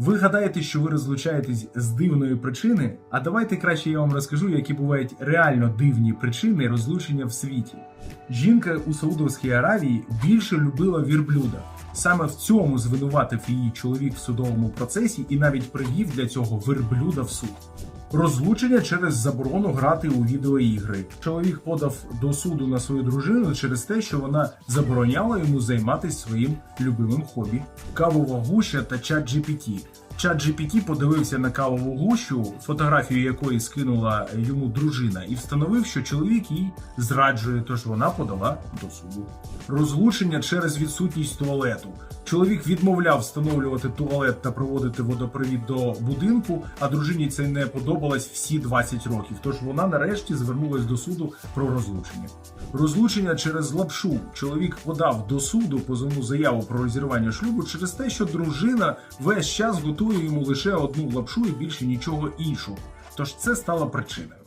Ви гадаєте, що ви розлучаєтесь з дивної причини? А давайте краще я вам розкажу, які бувають реально дивні причини розлучення в світі. Жінка у Саудовській Аравії більше любила вірблюда. Саме в цьому звинуватив її чоловік в судовому процесі і навіть привів для цього верблюда в суд. Розлучення через заборону грати у відеоігри. Чоловік подав до суду на свою дружину через те, що вона забороняла йому займатися своїм любимим хобі кавова гуща та чат GPT. Чат GPT подивився на кавову гущу, фотографію якої скинула йому дружина, і встановив, що чоловік їй зраджує, тож вона подала до суду. Розлучення через відсутність туалету. Чоловік відмовляв встановлювати туалет та проводити водопровід до будинку, а дружині це не подобалось всі 20 років. Тож вона нарешті звернулась до суду про розлучення. Розлучення через лапшу. Чоловік подав до суду позовну заяву про розірвання шлюбу через те, що дружина весь час готує йому лише одну лапшу і більше нічого іншого. Тож це стало причина.